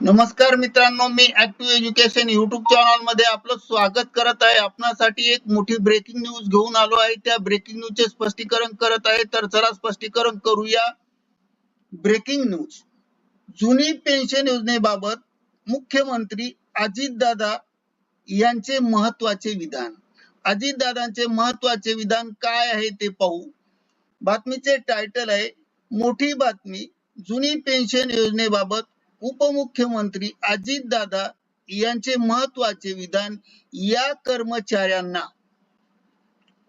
नमस्कार मित्रांनो मी ऍक्टिव्ह एज्युकेशन युट्यूब चॅनलमध्ये आपलं स्वागत करत आहे. आपणासाठी एक मोठी ब्रेकिंग न्यूज घेऊन आलो आहे. त्या ब्रेकिंग न्यूज चे स्पष्टीकरण करत आहे. तर चला स्पष्टीकरण करूया. ब्रेकिंग न्यूज जुनी पेन्शन योजनेबाबत मुख्यमंत्री अजितदादा यांचे महत्त्वाचे विधान. अजितदादांचे महत्त्वाचे विधान काय आहे ते पाहू. बातमीचे टायटल आहे मोठी बातमी. जुनी पेन्शन योजनेबाबत उपमुख्यमंत्री अजितदादा यांचे महत्त्वाचे विधान या कर्मचाऱ्यांना.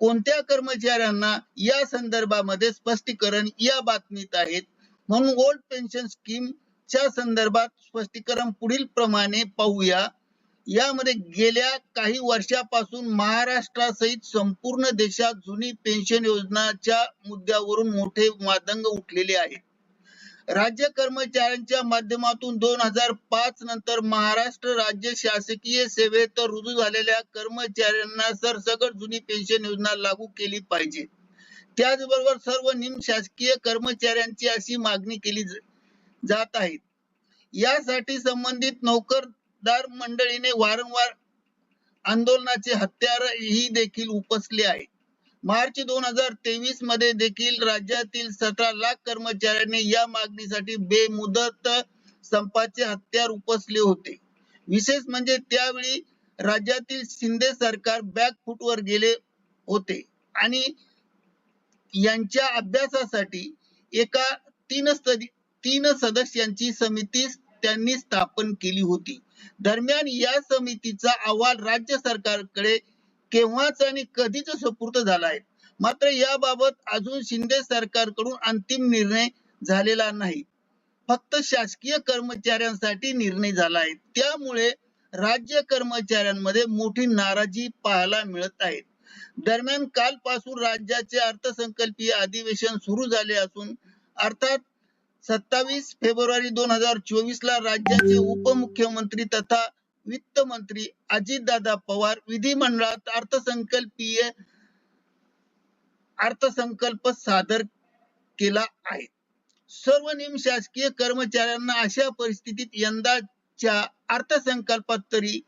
कोणत्या कर्मचाऱ्यांना? या संदर्भामध्ये स्पष्टीकरण या बातमीत आहेत. म्हणून ओल्ड पेन्शन स्कीम च्या संदर्भात स्पष्टीकरण पुढील प्रमाणे पाहूया. यामध्ये गेल्या काही वर्षापासून महाराष्ट्रासहित संपूर्ण देशात जुनी पेन्शन योजनाच्या मुद्द्यावरून मोठे वादंग उठलेले आहेत. राज्य कर्मचाऱ्यांच्या माध्यमातून दोन हजार पाच नंतर महाराष्ट्र राज्य शासकीय सेवेत रुजू झालेल्या कर्मचाऱ्यांना सरसकट जुनी पेन्शन योजना लागू केली पाहिजे. त्याचबरोबर सर्व निम शासकीय कर्मचाऱ्यांची अशी मागणी केली जात आहे. यासाठी संबंधित नोकरदार मंडळीने वारंवार आंदोलनाचे हत्यार ही देखील उपसले आहे. मार्च दोन हजार तेवीसमध्ये देखील राज्यातील सतरा लाख कर्मचाऱ्यांनी या मागणीसाठी बेमुदत संपाचे हत्यार उपसले होते. विशेष म्हणजे त्यावेळी राज्यातील शिंदे सरकार बॅक फुटवर गेले होते. आणि यांच्या अभ्यासासाठी एका तीन तीन सदस्यांची समिती त्यांनी स्थापन केली होती. दरम्यान या समितीचा अहवाल राज्य सरकारकडे केव्हाच आणि कधीच सुपूर्त झाला आहे. मात्र याबाबत अजून शिंदे सरकारकडून अंतिम निर्णय झालेला नाही. फक्त शासकीय कर्मचाऱ्यांसाठी निर्णय झाला आहे. त्यामुळे राज्य कर्मचाऱ्यांमध्ये मोठी नाराजी पाहायला मिळत आहे. दरम्यान कालपासून राज्याचे अर्थसंकल्पीय अधिवेशन सुरू झाले असून अर्थात सत्तावीस फेब्रुवारी दोन हजार चोवीस ला राज्याचे उपमुख्यमंत्री तथा वित्त मंत्री अजितदादा पवार विधिमंडळात अर्थसंकल्पीय अर्थसंकल्प सादर केला आहे. सर्व निम शासकीय कर्मचाऱ्यांना अशा परिस्थितीत यंदाच्या अर्थसंकल्पात तरी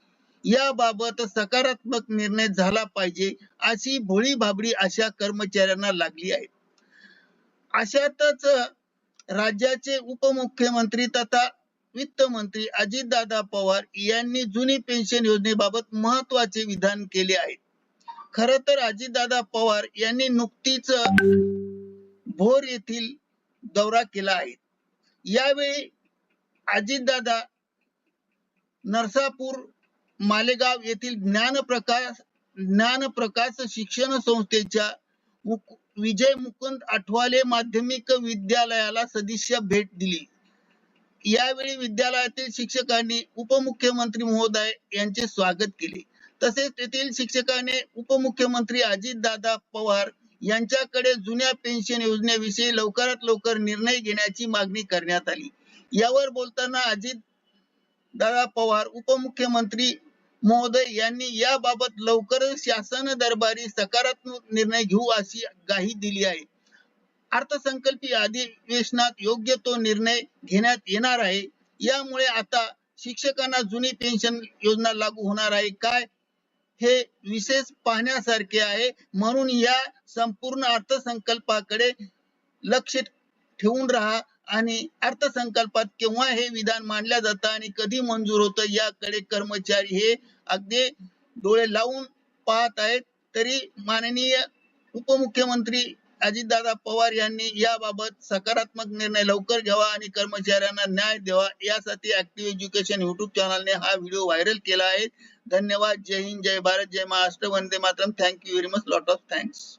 याबाबत सकारात्मक निर्णय झाला पाहिजे अशी भोळी भाबडी अशा कर्मचाऱ्यांना लागली आहे. अशातच राज्याचे उपमुख्यमंत्री तथा वित्त मंत्री अजितदादा पवार यांनी जुनी पेन्शन योजनेबाबत महत्त्वाचे विधान केले आहे. खर तर अजितदादा पवार यांनी नुकतीच भोर येथील दौरा केला आहे. यावेळी अजितदादा नरसापूर मालेगाव येथील ज्ञान प्रकाश ज्ञान प्रकाश शिक्षण संस्थेच्या विजय मुकुंद आठवाले माध्यमिक विद्यालयाला सदिश्य भेट दिली. यावेळी विद्यालयातील शिक्षकांनी उपमुख्यमंत्री महोदय यांचे स्वागत केले. तसेच तेथील शिक्षकाने उपमुख्यमंत्री अजितदादा पवार यांच्याकडे जुन्या पेन्शन योजनेविषयी लवकरात लवकर निर्णय घेण्याची मागणी करण्यात आली. यावर बोलताना अजित दादा पवार उपमुख्यमंत्री महोदय यांनी याबाबत लवकरच शासन दरबारी सकारात्मक निर्णय घेऊ अशी ग्वाही दिली आहे. अर्थसंकल्पीय अधिवेशनात योग्य तो निर्णय घेण्यात येणार आहे. यामुळे आता शिक्षकांना जुनी पेन्शन योजना लागू होणार आहे. काय हे विशेष पाहण्यासारखे आहे. म्हणून या संपूर्ण अर्थसंकल्पाकडे लक्ष ठेवून राहा आणि अर्थसंकल्पात केव्हा हे विधान मांडल्या जातं आणि कधी मंजूर होतं याकडे कर्मचारी हे अगदी डोळे लावून पाहत आहेत. तरी माननीय उपमुख्यमंत्री अजितदादा पवार यांनी याबाबत सकारात्मक निर्णय लवकर घ्यावा आणि कर्मचाऱ्यांना न्याय द्यावा यासाठी ऍक्टिव्ह एज्युकेशन युट्यूब चॅनलने हा व्हिडिओ व्हायरल केला आहे. धन्यवाद. जय हिंद. जय भारत. जय महाराष्ट्र. वंदे Mataram. Thank you very much lot of thanks